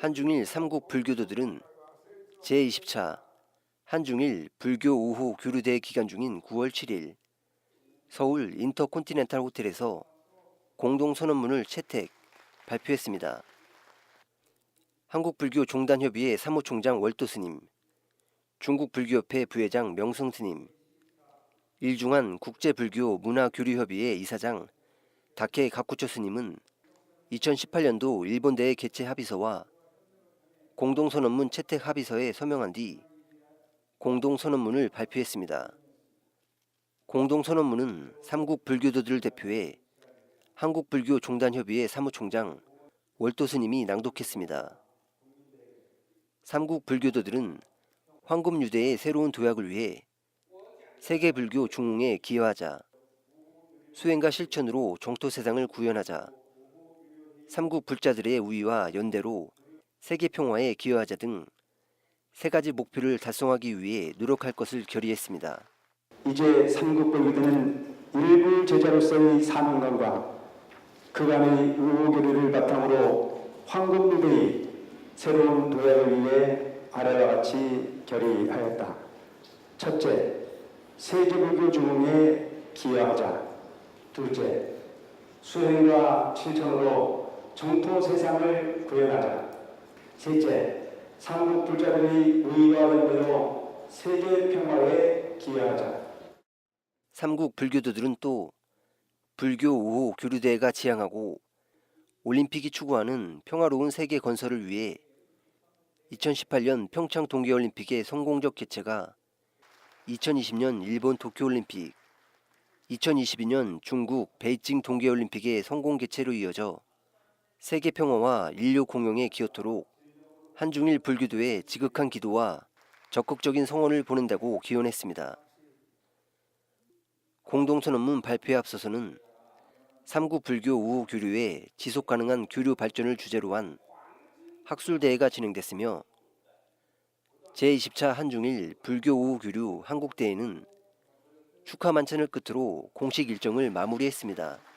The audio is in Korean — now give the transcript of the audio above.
한중일 삼국 불교도들은 제20차 한중일 불교 5호 교류대회 기간 중인 9월 7일 서울 인터콘티넨탈 호텔에서 공동 선언문을 채택, 발표했습니다. 한국불교 종단협의회 사무총장 월도스님, 중국불교협회 부회장 명성스님, 일중한 국제불교 문화교류협의회 이사장 다케 가쿠초 스님은 2018년도 일본대회 개최 합의서와 공동선언문 채택 합의서에 서명한 뒤 공동선언문을 발표했습니다. 공동선언문은 삼국 불교도들을 대표해 한국불교 종단협의회 사무총장 월도스님이 낭독했습니다. 삼국 불교도들은 황금유대의 새로운 도약을 위해 세계불교 중흥에 기여하자 수행과 실천으로 정토 세상을 구현하자 삼국 불자들의 우위와 연대로 세계 평화에 기여하자 등 세 가지 목표를 달성하기 위해 노력할 것을 결의했습니다. 이제 삼국불교대는 일부 제자로서의 사명감과 그간의 우호교류를 바탕으로 황금무대의 새로운 도약을 위해 아래와 같이 결의하였다. 첫째, 세계불교 중흥에 기여하자. 둘째, 수행과 실천으로 정토 세상을 구현하자. 셋째, 삼국 불자들의 우위와 연대로 세계 평화에 기여하자. 삼국 불교도들은 또 불교 5호 교류대회가 지향하고 올림픽이 추구하는 평화로운 세계 건설을 위해 2018년 평창 동계올림픽의 성공적 개최가 2020년 일본 도쿄올림픽, 2022년 중국 베이징 동계올림픽의 성공 개최로 이어져 세계 평화와 인류 공용에 기여토록 한중일 불교도의 지극한 기도와 적극적인 성원을 보낸다고 기원했습니다. 공동선언문 발표에 앞서서는 삼국 불교 우호 교류의 지속 가능한 교류 발전을 주제로 한 학술대회가 진행됐으며 제20차 한중일 불교 우호 교류 한국대회는 축하 만찬을 끝으로 공식 일정을 마무리했습니다.